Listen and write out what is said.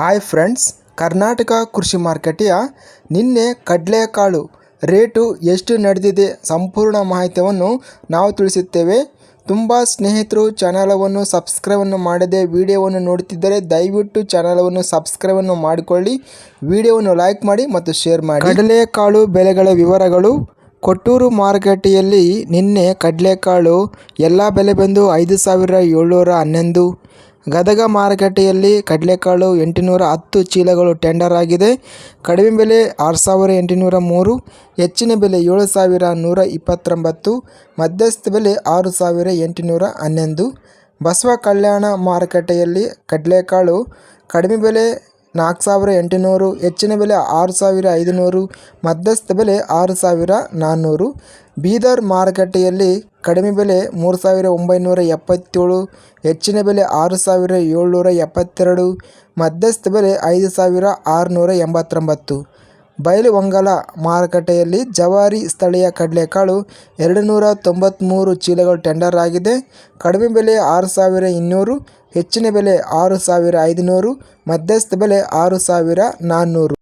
Hi friends Karnataka ಕೃಷಿ ಮಾರ್ಕೆಟಿಯ ನಿನ್ನೆ ಕಡಲೆಕಾಳು ರೇಟು ಎಷ್ಟು ನಡೆದಿದೆ ಸಂಪೂರ್ಣ ಮಾಹಿತಿಯನ್ನು ನಾವು ತಿಳಿಸುತ್ತೇವೆ. ತುಂಬ ಸ್ನೇಹಿತರು ಚಾನಲವನ್ನು ಸಬ್ಸ್ಕ್ರೈಬನ್ನು ಮಾಡದೆ ವಿಡಿಯೋವನ್ನು ನೋಡುತ್ತಿದ್ದರೆ ದಯವಿಟ್ಟು ಚಾನಲವನ್ನು ಸಬ್ಸ್ಕ್ರೈಬನ್ನು ಮಾಡಿಕೊಳ್ಳಿ. ವಿಡಿಯೋವನ್ನು ಲೈಕ್ ಮಾಡಿ ಮತ್ತು ಶೇರ್ ಮಾಡಿ. ಕಡಲೆಕಾಳು ಬೆಲೆಗಳ ವಿವರಗಳು. ಕೊಟ್ಟೂರು ಮಾರುಕಟ್ಟೆಯಲ್ಲಿ ನಿನ್ನೆ ಕಡಲೆಕಾಳು ಎಲ್ಲ ಬೆಲೆ ಬಂದು ಐದು ಸಾವಿರ ಏಳ್ನೂರ ಹನ್ನೊಂದು. ಗದಗ ಮಾರುಕಟ್ಟೆಯಲ್ಲಿ ಕಡಲೆಕಾಳು ಎಂಟುನೂರ ಹತ್ತು ಚೀಲಗಳು ಟೆಂಡರ್ ಆಗಿದೆ. ಕಡಿಮೆ ಬೆಲೆ ಆರು ಸಾವಿರ ಎಂಟುನೂರ ಮೂರು, ಹೆಚ್ಚಿನ ಬೆಲೆ ಏಳು ಸಾವಿರ ನೂರ ಇಪ್ಪತ್ತೊಂಬತ್ತು, ಮಧ್ಯಸ್ಥ ಬೆಲೆ ಆರು ಸಾವಿರ ಎಂಟುನೂರ ಹನ್ನೊಂದು. ಬಸವ ಕಲ್ಯಾಣ ಮಾರುಕಟ್ಟೆಯಲ್ಲಿ ಕಡಲೆಕಾಳು ಕಡಿಮೆ ಬೆಲೆ ನಾಲ್ಕು ಸಾವಿರ ಎಂಟುನೂರು, ಹೆಚ್ಚಿನ ಬೆಲೆ ಆರು ಸಾವಿರ ಐದುನೂರು, ಮಧ್ಯಸ್ಥ ಬೆಲೆ ಆರು ಸಾವಿರ ನಾನ್ನೂರು. ಬೀದರ್ ಮಾರುಕಟ್ಟೆಯಲ್ಲಿ ಕಡಿಮೆ ಬೆಲೆ ಮೂರು ಸಾವಿರ ಒಂಬೈನೂರ ಎಪ್ಪತ್ತೇಳು, ಹೆಚ್ಚಿನ ಬೆಲೆ ಆರು ಸಾವಿರ ಏಳ್ನೂರ ಎಪ್ಪತ್ತೆರಡು, ಮಧ್ಯಸ್ಥ ಬೆಲೆ ಐದು ಸಾವಿರ ಆರುನೂರ ಎಂಬತ್ತೊಂಬತ್ತು. ಬಯಲು ವಂಗಲ ಮಾರುಕಟ್ಟೆಯಲ್ಲಿ ಜವಾರಿ ಸ್ಥಳೀಯ ಕಡಲೆಕಾಳು ಎರಡು ನೂರ ತೊಂಬತ್ತ್ಮೂರು ಚೀಲಗಳು ಟೆಂಡರ್ ಆಗಿದೆ. ಕಡಿಮೆ ಬೆಲೆ ಆರು ಸಾವಿರ ಇನ್ನೂರು, ಹೆಚ್ಚಿನ ಬೆಲೆ ಆರು ಸಾವಿರ ಐದುನೂರು, ಮಧ್ಯಸ್ಥ ಬೆಲೆ ಆರು ಸಾವಿರ ನಾನ್ನೂರು.